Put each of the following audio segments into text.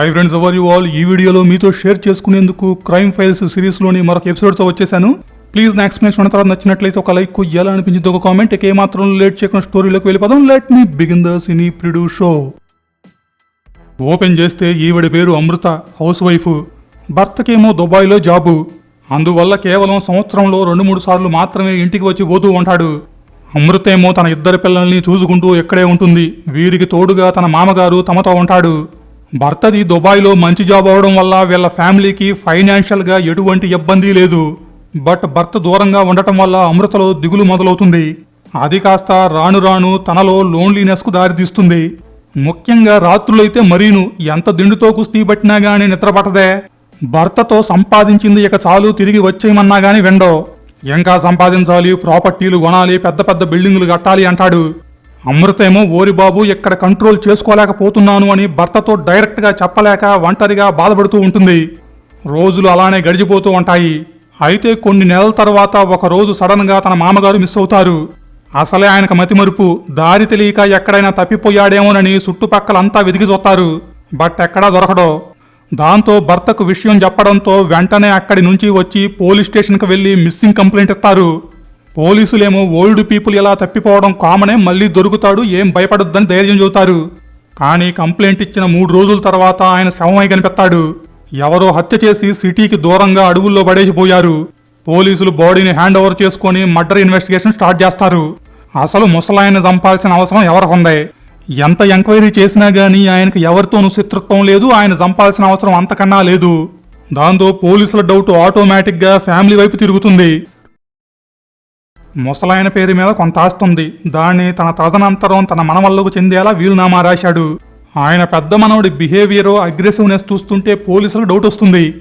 Hi friends ever you all ఈ వీడియోలో మీతో షేర్ చేసుకునేందుకు క్రైమ్ ఫైల్స్ సిరీస్లోని మరొక ఎపిసోడ్తో వచ్చేసాను. ప్లీజ్ నా ఎక్స్ప్లెనేషన్ ఉన్న తర్వాత నచ్చినట్లయితే ఒక లైక్ ఎలా అనిపించింది ఒక కామెంట్ ఇక ఏమాత్రం లేట్ చేయకుండా స్టోరీలోకి వెళ్ళిపోదాం. లెట్ మీ బిగిన్ ద సినీ ప్రిడు షో ఓపెన్ చేస్తే ఈవిడ పేరు అమృత హౌస్ వైఫ్ భర్తకేమో దుబాయ్లో జాబు. అందువల్ల కేవలం సంవత్సరంలో రెండు మూడు సార్లు మాత్రమే ఇంటికి వచ్చి పోతూ ఉంటాడు. అమృతేమో తన ఇద్దరు పిల్లల్ని చూసుకుంటూ ఎక్కడే ఉంటుంది. వీరికి తోడుగా తన మామగారు తమతో ఉంటాడు. భర్తది దుబాయ్లో మంచి జాబ్ అవడం వల్ల వీళ్ళ ఫ్యామిలీకి ఫైనాన్షియల్గా ఎటువంటి ఇబ్బంది లేదు. బట్ భర్త దూరంగా ఉండటం వల్ల అమృతలో దిగులు మొదలవుతుంది. అది కాస్త రాను రాను తనలో లోన్లీనెస్కు దారితీస్తుంది. ముఖ్యంగా రాత్రులైతే మరీను ఎంత దిండుతో కుస్తీ పట్టినా గాని నిద్రపట్టదే. భర్తతో సంపాదించింది ఇక చాలు తిరిగి వచ్చేయమన్నా గాని విండో. ఇంకా సంపాదించాలి ప్రాపర్టీలు కొనాలి పెద్ద పెద్ద బిల్డింగులు కట్టాలి అంటాడు. అమృతేమో ఓరి బాబు ఇక్కడ కంట్రోల్ చేసుకోలేకపోతున్నాను అని భర్తతో డైరెక్ట్గా చెప్పలేక ఒంటరిగా బాధపడుతూ ఉంటుంది. రోజులు అలానే గడిచిపోతూ ఉంటాయి. అయితే కొన్ని నెలల తర్వాత ఒక రోజు సడన్గా తన మామగారు మిస్ అవుతారు. అసలే ఆయనకు మతిమరుపు దారి తెలియక ఎక్కడైనా తప్పిపోయాడేమోనని చుట్టుపక్కలంతా వెతికి చూస్తారు. బట్ ఎక్కడా దొరకడో. దాంతో భర్తకు విషయం చెప్పడంతో వెంటనే అక్కడి నుంచి వచ్చి పోలీస్ స్టేషన్కి వెళ్ళి మిస్సింగ్ కంప్లైంట్ ఇస్తారు. పోలీసులేమో ఓల్డ్ పీపుల్ ఇలా తప్పిపోవడం కామనే మళ్ళీ దొరుకుతాడు ఏం భయపడొద్దని ధైర్యం చెబుతారు. కానీ కంప్లైంట్ ఇచ్చిన మూడు రోజుల తర్వాత ఆయన శవమై కనిపెత్తాడు. ఎవరో హత్య చేసి సిటీకి దూరంగా అడవుల్లో పడేసిపోయారు. పోలీసులు బాడీని హ్యాండ్ ఓవర్ చేసుకొని మర్డర్ ఇన్వెస్టిగేషన్ స్టార్ట్ చేస్తారు. అసలు ముసలాయన్ని చంపాల్సిన అవసరం ఎవరికుంది? ఎంత ఎంక్వైరీ చేసినా గానీ ఆయనకు ఎవరితోనూ శత్రుత్వం లేదు ఆయన చంపాల్సిన అవసరం అంతకన్నా లేదు. దాంతో పోలీసుల డౌట్ ఆటోమేటిక్గా ఫ్యామిలీ వైపు తిరుగుతుంది. ముసలాయన పేరు మీద కొంత ఆస్తుంది దాన్ని తన తదనంతరం తన మనవల్లకు చెందేలా వీలునామా రాశాడు. ఆయన పెద్ద మనవడి బిహేవియర్ అగ్రెసివ్నెస్ చూస్తుంటే పోలీసులకు డౌట్ వస్తుంది.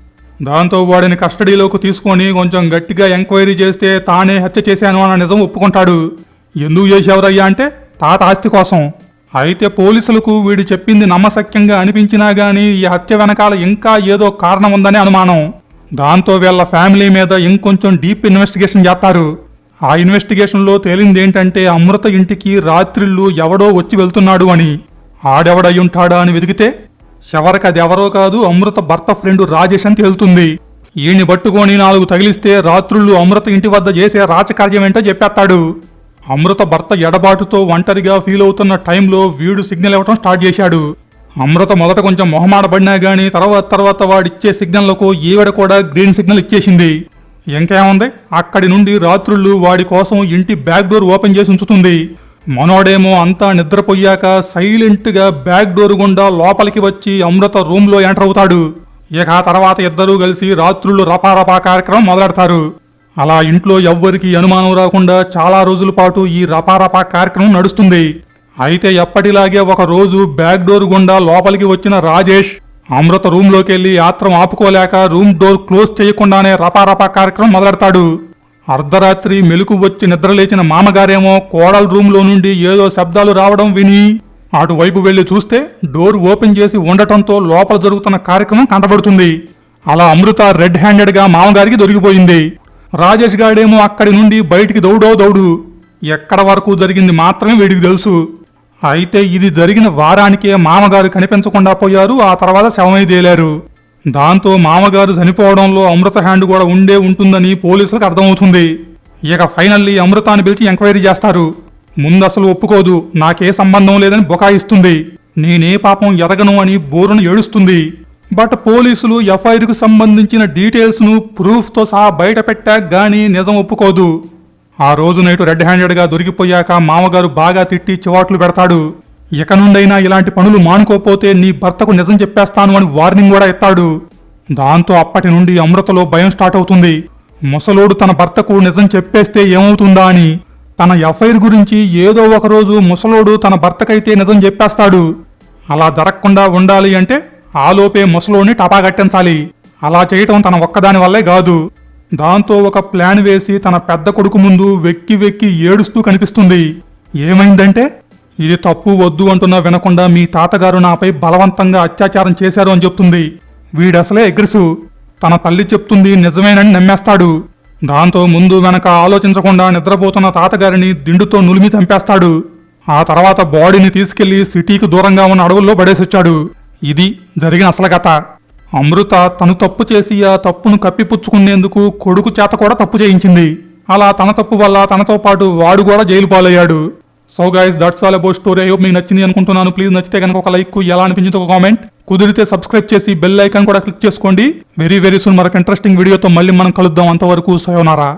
దాంతో వాడిని కస్టడీలోకి తీసుకొని కొంచెం గట్టిగా ఎంక్వైరీ చేస్తే తానే హత్య చేశాను అన్న నిజం ఒప్పుకుంటాడు. ఎందుకు చేసేవరయ్యా అంటే తాత ఆస్తి కోసం. అయితే పోలీసులకు వీడు చెప్పింది నమ్మశక్యంగా అనిపించినా గానీ ఈ హత్య వెనకాల ఇంకా ఏదో కారణం ఉందని అనుమానం. దాంతో వీళ్ళ ఫ్యామిలీ మీద ఇంకొంచెం డీప్ ఇన్వెస్టిగేషన్ చేస్తారు. ఆ ఇన్వెస్టిగేషన్లో తేలింది ఏంటంటే అమృత ఇంటికి రాత్రిళ్ళు ఎవడో వచ్చి వెళ్తున్నాడు అని. ఆడెవడయ్యుంటాడా అని వెతికితే చివరికి అది ఎవరో కాదు అమృత భర్త ఫ్రెండ్ రాజేష్ అని తేలుతుంది. ఈయన్ని పట్టుకొని నాలుగు తగిలిస్తే రాత్రుళ్ళు అమృత ఇంటి వద్ద చేసే రాచకార్యం ఏంటో చెప్పేస్తాడు. అమృత భర్త ఎడబాటుతో ఒంటరిగా ఫీల్ అవుతున్న టైంలో వీడు సిగ్నల్ ఇవ్వటం స్టార్ట్ చేశాడు. అమృత మొదట కొంచెం మొహమాడబడినా గానీ తర్వాత తర్వాత వాడిచ్చే సిగ్నల్లకు ఈవిడ కూడా గ్రీన్ సిగ్నల్ ఇచ్చేసింది. ఇంకేముంది అక్కడి నుండి రాత్రుళ్ళు వాడి కోసం ఇంటి బ్యాక్ డోర్ ఓపెన్ చేసి ఉంచుతుంది. మనోడేమో అంతా నిద్రపోయాక సైలెంట్గా బ్యాక్ డోర్ గుండా లోపలికి వచ్చి అమృత రూమ్లో ఎంటర్ అవుతాడు. ఇక ఆ తర్వాత ఇద్దరూ కలిసి రాత్రుళ్ళు రపారపా కార్యక్రమం మొదలెడతారు. అలా ఇంట్లో ఎవ్వరికీ అనుమానం రాకుండా చాలా రోజుల పాటు ఈ రపారపా కార్యక్రమం నడుస్తుంది. అయితే ఎప్పటిలాగే ఒక రోజు బ్యాక్ డోర్ గుండా లోపలికి వచ్చిన రాజేష్ అమృత రూమ్లోకి వెళ్ళి ఆత్రం ఆపుకోలేక రూమ్ డోర్ క్లోజ్ చేయకుండానే రపారపా కార్యక్రమం మొదలెడతాడు. అర్ధరాత్రి మెలకు వచ్చి నిద్రలేచిన మామగారేమో కోడల రూమ్లో నుండి ఏదో శబ్దాలు రావడం విని అటువైపు వెళ్ళి చూస్తే డోర్ ఓపెన్ చేసి ఉండటంతో లోపల జరుగుతున్న కార్యక్రమం కనబడుతుంది అలా అమృత రెడ్ హ్యాండెడ్గా మామగారికి దొరికిపోయింది. రాజేష్ గాడేమో అక్కడి నుండి బయటికి దౌడో దౌడు. ఎక్కడ వరకు జరిగింది మాత్రమే వీడికి తెలుసు. అయితే ఇది జరిగిన వారానికే మామగారు కనిపించకుండా పోయారు. ఆ తర్వాత శవమై తేలారు. దాంతో మామగారు చనిపోవడంలో అమృత హ్యాండ్ కూడా ఉండే ఉంటుందని పోలీసులకు అర్థమవుతుంది. ఇక ఫైనల్లీ అమృతాన్ని పిలిచి ఎంక్వైరీ చేస్తారు. ముందు అసలు ఒప్పుకోదు. నాకే సంబంధం లేదని బుకాయిస్తుంది. నేనే పాపం ఎరగను అని బోరును ఏడుస్తుంది. బట్ పోలీసులు ఎఫ్ఐఆర్కు సంబంధించిన డీటెయిల్స్ను ప్రూఫ్తో సహా బయట పెట్టాక గానీ నిజం ఒప్పుకోదు. ఆ రోజు నైటు రెడ్ హ్యాండెడ్గా దొరికిపోయాక మామగారు బాగా తిట్టి చివాట్లు పెడతాడు. ఇక నుండైనా ఇలాంటి పనులు మానుకోపోతే నీ భర్తకు నిజం చెప్పేస్తాను అని వార్నింగ్ కూడా ఇస్తాడు. దాంతో అప్పటి నుండి అమృతలో భయం స్టార్ట్ అవుతుంది. ముసలోడు తన భర్తకు నిజం చెప్పేస్తే ఏమవుతుందా అని. తన ఎఫ్ఐఆర్ గురించి ఏదో ఒక రోజు ముసలోడు తన భర్తకైతే నిజం చెప్పేస్తాడు. అలా జరగకుండా ఉండాలి అంటే ఆలోపే ముసలోని టపాగట్టించాలి అలా చేయటం తన ఒక్కదాని వల్లే కాదు. దాంతో ఒక ప్లాన్ వేసి తన పెద్ద కొడుకు ముందు వెక్కి వెక్కి ఏడుస్తూ కనిపిస్తుంది. ఏమైందంటే ఇది తప్పు వద్దు అంటున్నా వినకుండా మీ తాతగారు నాపై బలవంతంగా అత్యాచారం చేశారు అని చెప్తుంది. వీడసలే అగ్రెసివ్ తన తల్లి చెప్తుంది నిజమేనని నమ్మేస్తాడు. దాంతో ముందు వెనక ఆలోచించకుండా నిద్రపోతున్న తాతగారిని దిండుతో నులిమి చంపేస్తాడు. ఆ తర్వాత బాడీని తీసుకెళ్ళి సిటీకి దూరంగా ఉన్న అడవుల్లో పడేసొచ్చాడు. ఇది జరిగిన అసలు కథ. అమృత తను తప్పు చేసి ఆ తప్పును కప్పిపుచ్చుకునేందుకు కొడుకు చేత కూడా తప్పు చేయించింది. అలా తన తప్పు వల్ల తనతో పాటు వాడు కూడా jail పాలయ్యాడు. So guys that's all about story అయ్యో మీకు నచ్చింది అనుకుంటున్నాను. ప్లీజ్ నచ్చితే కనుక ఒక లైక్ ఎలా అనిపించింది ఒక కామెంట్ కుదిరితే సబ్స్క్రైబ్ చేసి బెల్ ఐకాన్ కూడా క్లిక్ చేసుకోండి. వెరీ వెరీ సూన్ మరొక ఇంట్రెస్టింగ్ వీడియోతో మళ్ళీ మనం కలుద్దాం. అంతవరకు సయోనారా.